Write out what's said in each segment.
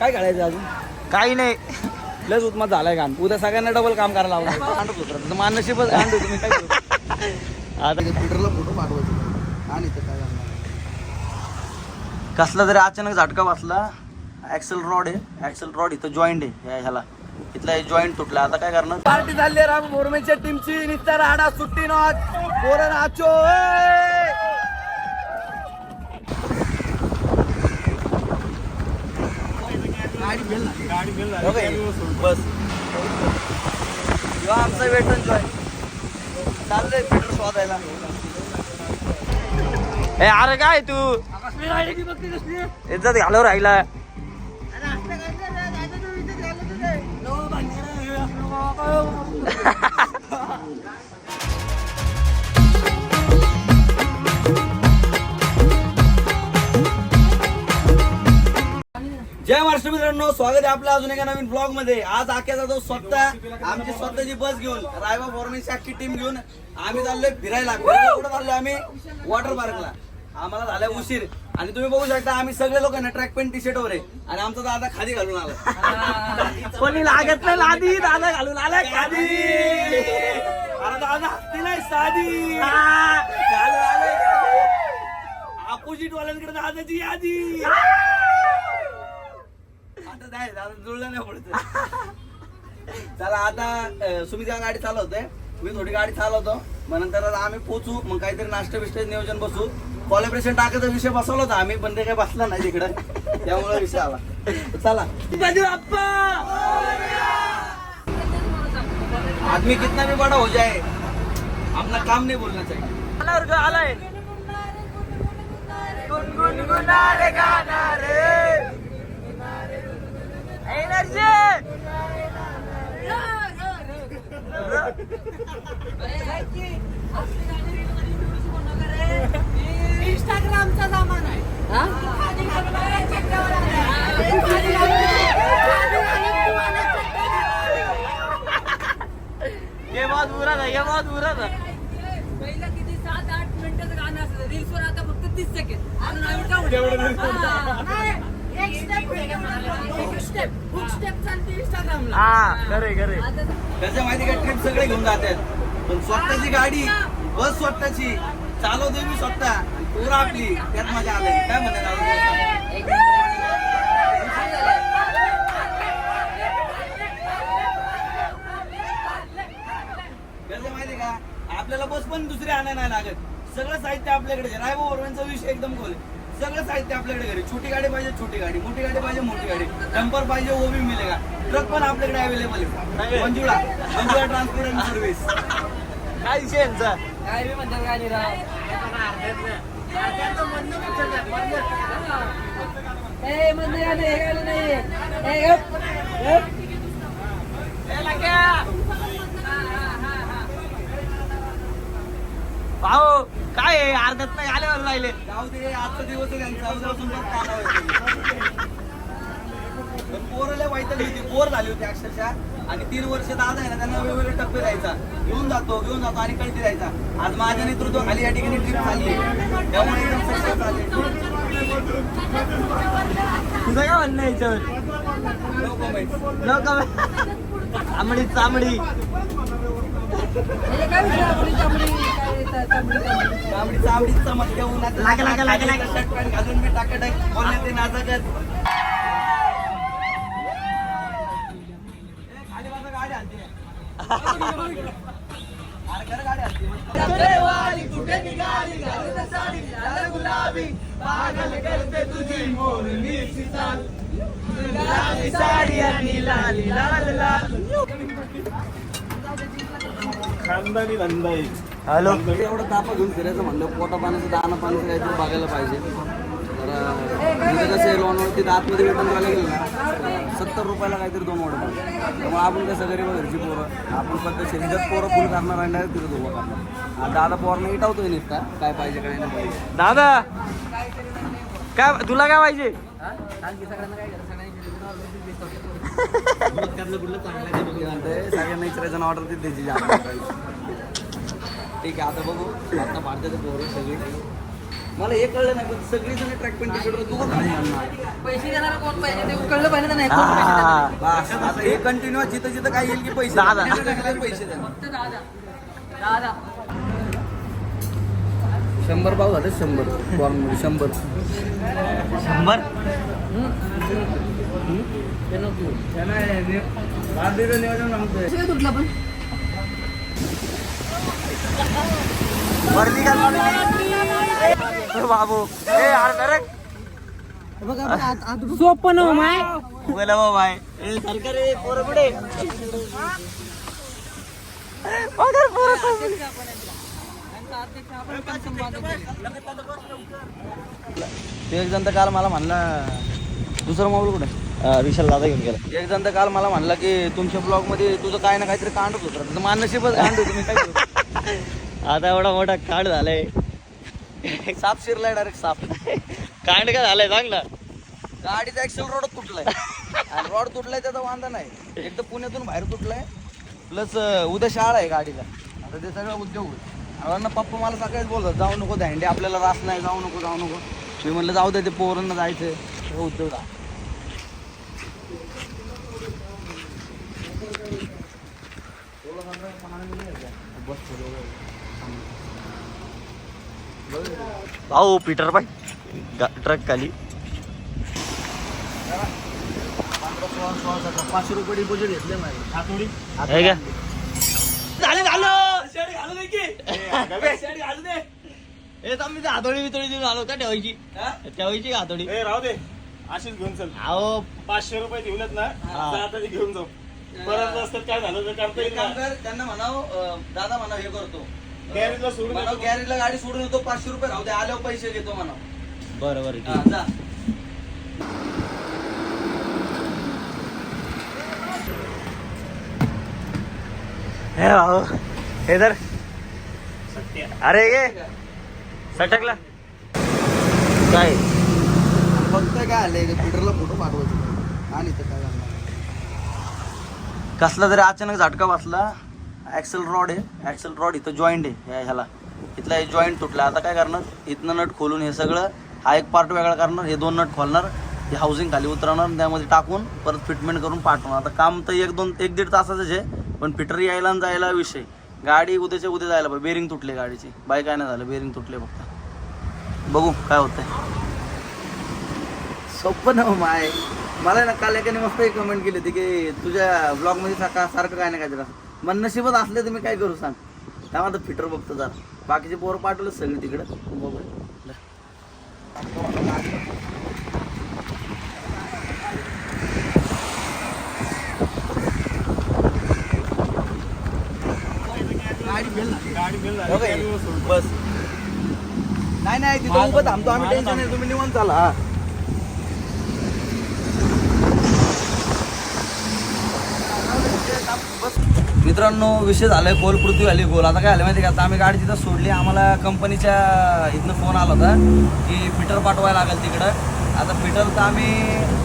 काय करायचं अजून? काही नाही. लस उत्मत झालाय काम उद्या सगळ्यांना डबल काम करायला लावलं गांडूच होतं मान नशीबच गांडू तुम्ही काय करू? आता ट्विटरला फोटो पाठवायचे. आणि ते काय करणार कसला तरी अचानक झटका बसला. ऍक्सल रॉड आहे. ऍक्सल रॉड इथं जॉईंट आहे या ह्याला. इथला जॉईंट तुटला. आता काय करणार? पार्टी झाली राम मोरमेच्या टीमची निस्ता राडा सुट्टी नॉट पोरं नाचो ए! हो? बस. आमचा वेटन जॉय चाललंय पेट्रोल शोधायला. ए अरे काय तू? इज्जत घालव राहिला. जय महाराष्ट्र मित्रांनो स्वागत आहे आपल्या अजून एका नवीन ब्लॉगमध्ये. आज आख्याचा तो स्वतः आमची स्वतःची बस घेऊन रायबा फॉर्मेची अख्खी टीम घेऊन आम्ही चाललोय फिरायला. कुठं चाललोय आम्ही? वॉटर पार्कला आम्हाला झालाय उशीर. आणि तुम्ही बघू शकता आम्ही सगळे लोक ना ट्रॅक पॅन्ट टी शर्ट वर आहे. आणि आमचा दादा खाली घालून आला कोणी लागत नाही लादी दादा घालून आला खादी. अरे दादा हत्ती नाही साधी. आलाय. अपोजिट वाल्यांकडे दादाची यादी. दादा जुळलं नाही चला आता सुमित गाडी चालवतोय मी थोडी गाडी चालवतो. मग नंतर आम्ही पोचू मग काहीतरी नाश्ता बिष्ट नियोजन बसू. कॉलेब्रेशन टाकायचा विषय बसवला होता आम्ही पण ते काही बसला नाही तिकडं. त्यामुळे विषय आला. चला. आदमी कितना भी बड़ा हो जाए अपना काम नहीं बोलना चाहिए। ग आलाय इंस्टाग्रामचा जमाना आहे ये बहुत बुरा था ये बहुत बुरा था पहिलं किती सात आठ मिनिटाचं गाणं असतं रील्स वर आता फक्त तीस सेकंड अजून आम्ही टाकू. हा, नाही. एक step एक step. hook step चालते हा खरे खरे कसं माहिती का ट्रिप सगळे घेऊन जातात. पण स्वतःची गाडी बस स्वतःची चालवतोय मी स्वतः. पोरं आपली त्यात मजा आली. काय म्हणतात कसं माहिती का आपल्याला बस पण दुसरी आणायला नाही लागत. सगळं साहित्य आपल्याकडे. रायबा बरोबरचा विषय एकदम खोल. सगळं साहित्य आपल्याकडे घरी. छोटी गाडी पाहिजे छोटी गाडी. मोठी गाडी पाहिजे मोठी गाडी. डंपर पाहिजे वो भी मिळेगा ट्रक पण आपल्याकडे अवेलेबल आहे. Manjula. Manjula transport and service काय विषय यांचा काय बी म्हणतात म्हणणं हे गाणं नाही ए, गप, गप. भाऊ काय आहे? अर्ध्यात नाही आल्यावर राहिले. जाऊ दे आजचा दिवस आहे त्यांचा. उद्यापासून बघ कामावर पण पोरं लय वाईट होती. बोर झाली होती अक्षरशः. आणि तीन वर्ष दादा आहे ना त्यांना वेगवेगळे टप्पे द्यायचा. घेऊन जातो घेऊन जातो आणि कळती द्यायचा. आज माझ्या नेतृत्वाखाली या ठिकाणी ट्रिप चालली त्यामुळे झाली. तुझं काय म्हणणं याच्यावर. न चामडी चामडी हे काय विषय घेऊन लागे, लागे, लागे, लागे. शर्ट पॅन्ट घालून मी टाकाटक बोलण्यात ते नाचकत हॅलो. एवढं तापा घेऊन फिरायचं म्हणलं पोटा पाण्याचं दाना पाण्याचं काहीतरी बघायला पाहिजे. तर इथं कसं लोणवळती आतमध्ये वेतन करायला गेलं ना सत्तर रुपयाला काहीतरी दोन वडे त्यामुळे आपण कसं गरीब घरची पोरं आपण फक्त शरीरात पोरं फुल करणार आणि डायरेक्ट तिथं उभं करणार. दादा पोरनं इटावतोय नुसता काय पाहिजे काय नाही पाहिजे? दादा काय तुला काय पाहिजे? मी म्हणतोय, सगळ्यांना इचरायचं ऑर्डर देत द्यायची. ठीक आहे आता बघू. आता भारताचं पोरं सगळी. मला हे कळलं नाही पण सगळी जण ट्रॅक पॅन्ट टी शर्ट तू कोण पैसे देणारा कोण पाहिजे ते कळलं पाहिजे ना नाही कोण पैसे देणार? बस, आता हे कंटिन्यू जिथं जिथं काय येईल की पैसे. दादा. टाकले पैसे फक्त. दहा दहा. शंभर भाव झाले शंभर. शंभर. शंभर? पैसे काय तुटलं पण. वर्दी घाल बाबू. ए यार direct. सोपं ना माय. बोला बा ए सरकार ए पोरं पुढे. पगार पोरं कमी. ते एक जण तर काल मला म्हणला दुसरा मोबाईल कुठे? विशाल दादा घेऊन गेला. एक जण तर काल मला म्हणला की तुमच्या ब्लॉगमध्ये तुझं काय ना काहीतरी कांडच होतं. तुझं मानशीबच कांड होतं मी काय? आता एवढा मोठा कांड झालाय. साप शिरलाय डायरेक्ट साप. कांड काय झालाय सांग ना. गाडीचा ऍक्सेल रोड तुटलाय. आणि रोड तुटलाय त्याचा वांदा नाही. एक तर पुण्यातून बाहेर तुटलाय. प्लस उद्या शाळा आहे गाडीला. आता ते सगळं उद्योग होईल पप्पा मला सकाळीच बोलतात जाऊ नको दांडे आपल्याला रास नाही जाऊ नको जाऊ नको. मी म्हणलं जाऊ दे ते पोरांना जायचं सगळं उद्योग झाला. भाऊ पीटर बाई ट्रक खाली. पाचशे रुपये डिपॉझिट घेतले माझे का झालं झालं. शेड घालू दे की शेड घालू दे तर आम्ही हातोडी बितोडी देऊन आलो का ठेवायची. हा? ठेवायची हातोडी? ए राहू दे. अशीच घेऊन चल. अहो. पाचशे रुपये ठेवलेत ना आता घेऊन जाऊ. परत रस्त्यात काय झालं तर करता एक येईल काम ना कर त्यांना म्हणाव दादा म्हणाव हे करतो. गॅरेजला सोडून म्हणाव. गॅरेजला गाडी सोडून येतो पाचशे रुपये राहू दे आल्यावर पैसे घेतो म्हणाव. बरं बरं हा, ठीक जा. हे भाऊ हे तर सत्य. अरे ये. सटकला. काय? फक्त काय आलंय ट्विटरला फोटो पाठवायचे. आणि तर कसला तरी अचानक झटका बसला ॲक्सेल रॉड आहे. ॲक्सेल रॉड इथं जॉईंट आहे ह्या- ह्याला. इथला हे जॉईंट तुटला. आता काय करणार? इथनं नट खोलून हे सगळं हा एक पार्ट वेगळा करणार हे दोन नट खोलणार हे हाऊसिंग खाली उतरवणार त्यामध्ये टाकून परत फिटमेंट करून पाठवणार. आता काम तर एक दोन एक दीड तासाचंच आहे पण फिटर यायला आणि जायला विषय. गाडी उद्याच्या उद्या जायला पाहिजे. बेरिंग तुटली गाडीची. बाय काय नाही झालं बेरिंग तुटले फक्त. बघू काय होतंय. सोपं हो ना माय. मला ना काल एकाने मस्त एक कमेंट केली होती की तुझ्या ब्लॉगमध्ये सारखा सारखं काय नाही काय मन नशीबच असले तर मी काय करू सांग. त्यामुळे आता फिटर बघतो जरा. बाकीचे पोरं पाठवलं सगळे तिकडं. बघू. बस. नाही नाही तिथं उभं थांबतो. आम्ही टेन्शन नाही. तुम्ही निवांत चाला हा. मित्रांनो विषय झालाय गोल पृथ्वी आली गोल. आता काय झालं माहिती का? आता आम्ही गाडी तिथं सोडली. आम्हाला कंपनीच्या इथनं फोन आला होता की फिटर पाठवायला लागेल तिकडं. आता फिटर तर आम्ही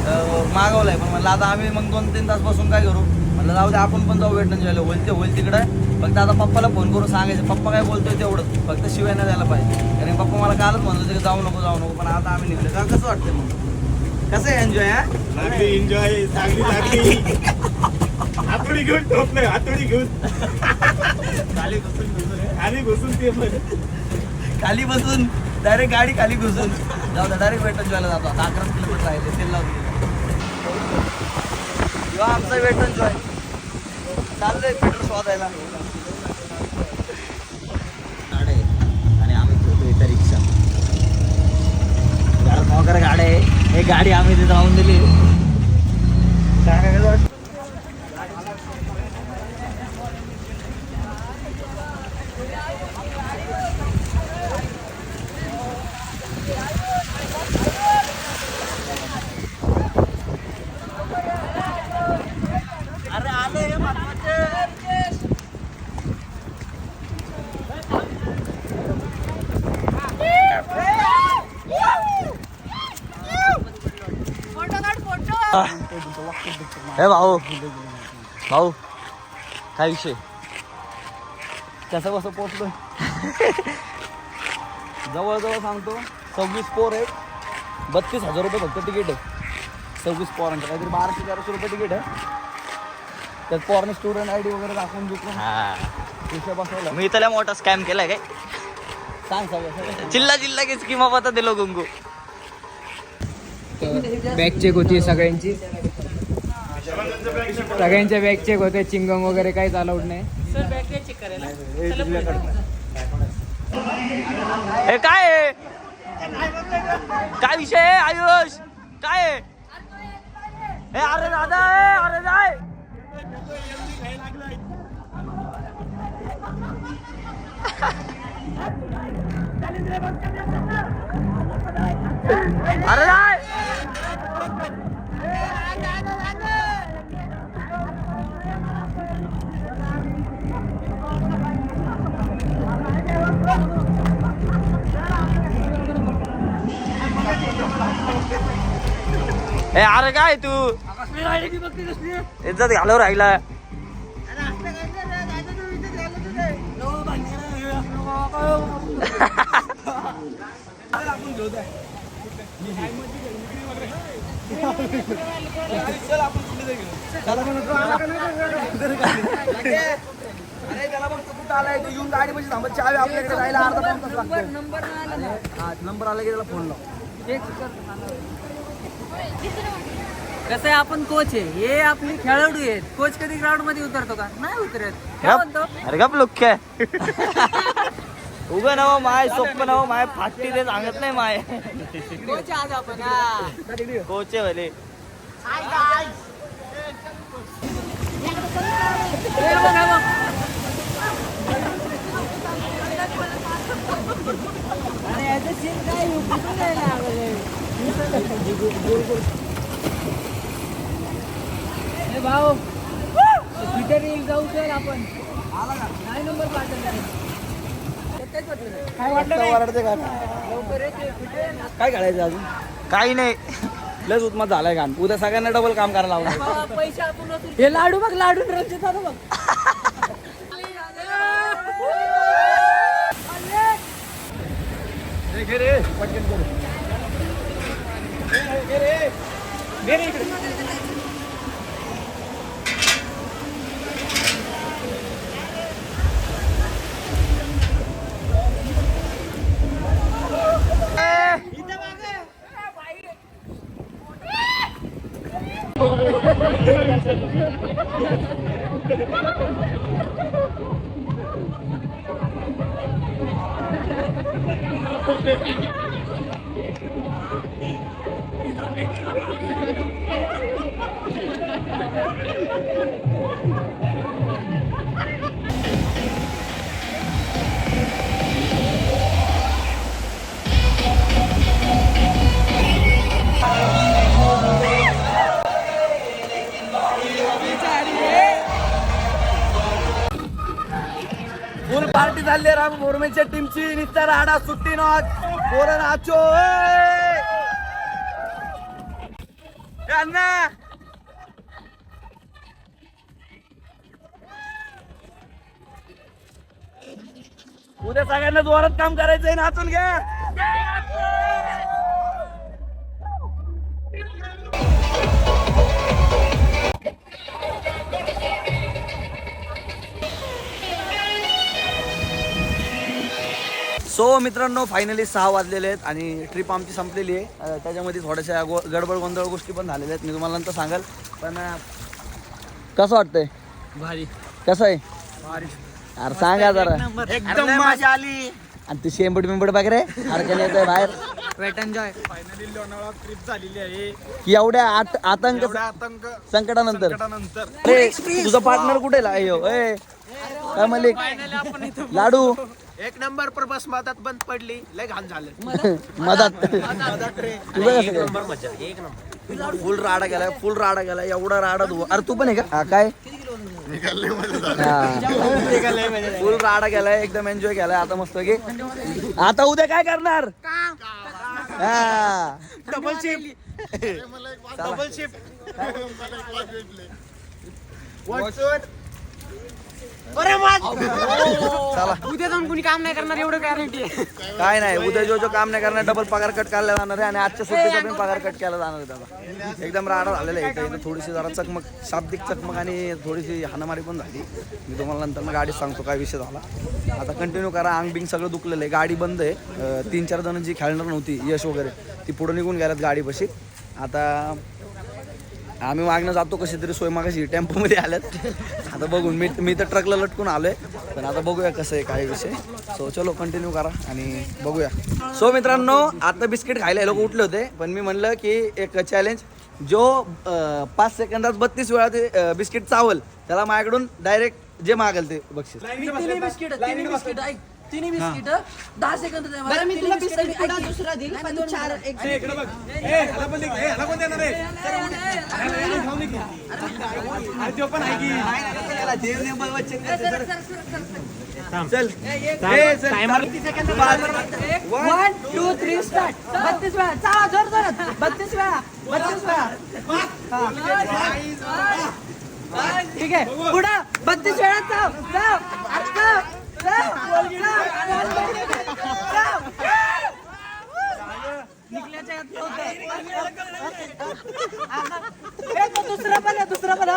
अं, मागवलंय. पण म्हणलं आता आम्ही मग दोन तीन तास बसून काय करू? म्हणलं जाऊ दे आपण पण जाऊ भेटणं जेवायला. होईल ते होईल तिकडं. फक्त आता पप्पाला फोन करून सांगायचं. पप्पा काय बोलतोय तेवढं फक्त शिवाय नाही द्यायला पाहिजे. कारण पप्पा मला कालच म्हणलं होतं की जाऊ नको जाऊ नको. पण आता आम्ही निघलो. का कसं वाटतंय मग? कसं आहे एन्जॉय हा? एन्जॉय चांगली लागली हातोडी घेऊन टोप नाही हातोडी घेऊन. खाली घुसून खाली घुसून ते खाली बसून डायरेक्ट गाडी खाली घुसून. जाऊ दे डायरेक्ट वेटन जॉयला जातो. आता अकरा किलोमीटर राहिले तेल लावून किंवा आमचा वेटन जॉय चाललंय पेट्रोल शोधायला. आणि आम्ही इथं रिक्षा. मोकर गाड्या आहे. हे गाडी आम्ही तिथं लावून दिली. काय काय काय अरे आले हे महत्त्वाचे फोटो काढ फोटो हे भाऊ. भाऊ काय विषय? कसं कसं पोचलो जवळजवळ सांगतो सव्वीस पोर आहे बत्तीस हजार रुपये फक्त तिकीट आहे. सव्वीस पोरांचं. काहीतरी बाराशे तेराशे रुपये तिकीट आहे. त्यात पोराने स्टुडंट आय डी वगैरे दाखवून विषय बसवला. मी त्याला मोठा स्कॅम केलाय काय? सांग सगळं. चिल्ला चिल्ला की स्कीमा पता दिलो गुंगू बॅग चेक होती सगळ्यांची. सगळ्यांच्या बॅग चेक होते चिंगम वगैरे काहीच अलाउड नाही. हे काय आहे? काय विषय आहे आयुष? काय आहे? हे अरे दादा ए, अरे जाय अरे जाय. ए अरे काय तू? इज्जत घालव राहिला. अरे त्याला फक्त कुठं आलाय तो येऊन गाडी म्हणजे थांबत चावी आपल्याकडे जायला अर्धा पाऊण तास नंबर लागतो आला ना. हा नंबर आला की त्याला फोन लाव कसं आहे आपण कोच आहे. हे आपली खेळाडू आहेत. कोच कधी ग्राउंडमध्ये उतरतो का? नाही उतरत. काय म्हणतो? अरे गप लुक्य. उभं नव माय सोप्प नव माय फाटी ते सांगत नाही माय कोच हा. भले हे हे? हे भाऊ येईल जाऊ चल आपण नाही नंबर पाठवला. काय का काढायचं अजून? काही नाही. लस उत्मत झालाय काम उद्या सगळ्यांना डबल काम करायला वसूल- हे लाडू बघ लाडू रंजित बघ. फुल पार्टी झाली मोरमेच्या टीमची निस्तार हाडा सुट्टी नॉट पोरण आचो अण्णा! उद्या सगळ्यांना जोरात काम करायचंय नाचून घ्या. सो मित्रांनो फायनली सहा वाजलेले आहेत आणि ट्रिप आमची संपलेली आहे. त्याच्यामध्ये थोड्याशा गो गडबड गोंधळ गोष्टी पण झालेल्या आहेत. मी तुम्हाला नंतर सांगाल. पण कसं वाटतंय? भारी. कसं आहे? अरे सांगा जरा. एकदम मजा आली. आणि ते शेंबड बिंबड वगैरे? अडचण येत आहे बाहेर. Wait enjoy finally Lonavala trip झालेली आहे. की एवढ्या आत आतंक एवढा आतंक संकटानंतर. तुझा पार्टनर कुठे ला- अय्यो, ए. काय मलिक. लाडू. एक नंबर पर बस मधात बंद पडली लय घाण झालं. मधात फुल राडा गेलाय फुल राडा गेलाय एवढा राडा तू अरे तू पण आहे का? हा, काय? फुल राडा गेलाय एकदम एन्जॉय केलाय आता मस्त की. आता उद्या काय करणार? हा. डबल शिफ्ट डबल चला. उद्या जाऊन कुणी काम नाही करणार एवढं गॅरंटी आहे. काय नाही उद्या जो जो काम नाही करणार डबल पगार कट केला जाणार आहे आणि आजच्या सुट्टीचा पण पगार कट केला जाणार आहे दादा एकदम राडा झालेला आहे इथं. थोडीशी जरा चकमक शाब्दिक चकमक आणि थोडीशी हाणामारी पण झाली. मी तुम्हाला नंतर गाडीत सांगतो काय विषय झाला. आता कंटिन्यू करा अंग बिंग सगळं दुखलेलं आहे. गाडी बंद आहे. तीन चार जण जी खेळणार नव्हती यश वगैरे ती पुढे निघून गेल्यात गाडीपाशी. आता आम्ही मागणं जातो कशी तरी सोय मागाशी टेम्पोमध्ये आल्यात. आता बघून मी मी तर ट्रकला लटकून आलोय. पण आता बघूया कसं आहे काय विषय. सो चलो कंटिन्यू करा आणि बघूया. सो मित्रांनो आता बिस्किट खायला हे लोक उठले होते पण मी म्हणलं की एक चॅलेंज जो पाच सेकंदात बत्तीस वेळा ते बिस्किट चावल त्याला माझ्याकडून डायरेक्ट जे मागेल ते बक्षीस. बिस्किट तिन्ही बिस्किट दहा सेकंद बरं मी तुला बिस्किट पुढा दुसरा देईल पण चार एक ए, इकडे बघ. ए ह्याला पण दे ए, ह्याला पण देणार आहे? अरे तो पण आहे की. चल वन टू थ्री स्टार्ट. बत्तीस वेळा. चावा जोर जोरात. बत्तीस वेळा. बत्तीस वेळा. हा. ठीक आहे. पुढं. बत्तीस वेळा. चाव चाव अरे चाव, चाव, दुसरा पण दुसरा पण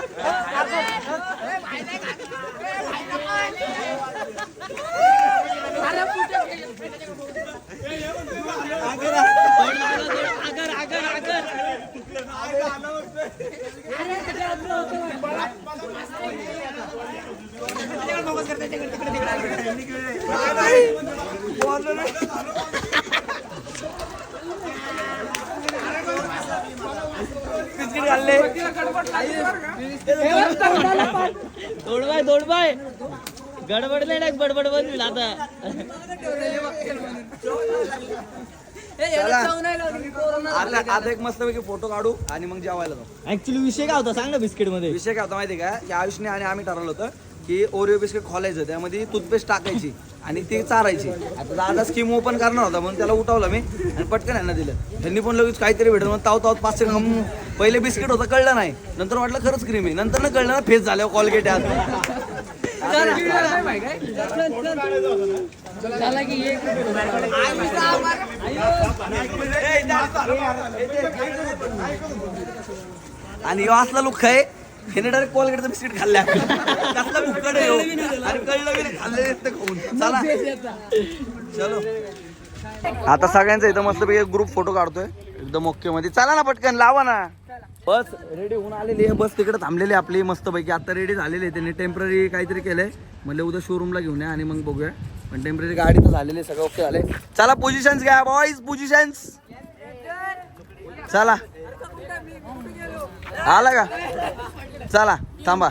अरे दोडबाय दोडबाय. गडबड नाही टाक बडबड बनवील आता. आता आता एक मस्तपैकी फोटो काढू आणि मग जेवायला जाऊ. ऍक्च्युली विषय काय होता? सांग ना बिस्किटमध्ये विषय काय होता माहिती का? की आयुषने आणि आम्ही ठरवलं होतं की ओरिओ बिस्किट खोलायचं त्यामध्ये टूथपेस्ट टाकायची आणि ती चारायची. आता दादा स्कीम ओपन करणार होता म्हणून त्याला उठवलं मी आणि पटकन यांना दिलं. त्यांनी पण लगेच काहीतरी भेटलं मग ताव तावत पाच सेकंद. पहिले बिस्किट होतं कळलं नाही. नंतर वाटलं खरंच क्रीम आहे. नंतर ना कळलं ना फेस झाल्यावर कॉलगेट आहे एक आणि असला लुक आहे. हिने डायरेक्ट कॉलगेटचं बिस्किट खाल्ल्या. कसला आहे ह्यो. आणि कळलं की नाही खाल्ले ते खाऊन. चला. चलो. आता सगळ्यांचा इथं मस्तपैकी ग्रुप फोटो काढतोय. एकदम ओके मध्ये. चला ना पटकन लावा ना. बस रेडी होऊन आलेली आहे. बस तिकडे थांबलेली आहे आपली मस्तपैकी. आता रेडी झालेली आहे त्यांनी. टेंपररी काहीतरी केलंय. म्हणलं उद्या शोरूमला घेऊन या आणि मग बघूया. पण टेंपररी गाडी तर झालेली आहे. सगळं ओके झाले चला पोझिशन्स घ्या बॉईज पोझिशन्स चला. आला का? चला थांबा.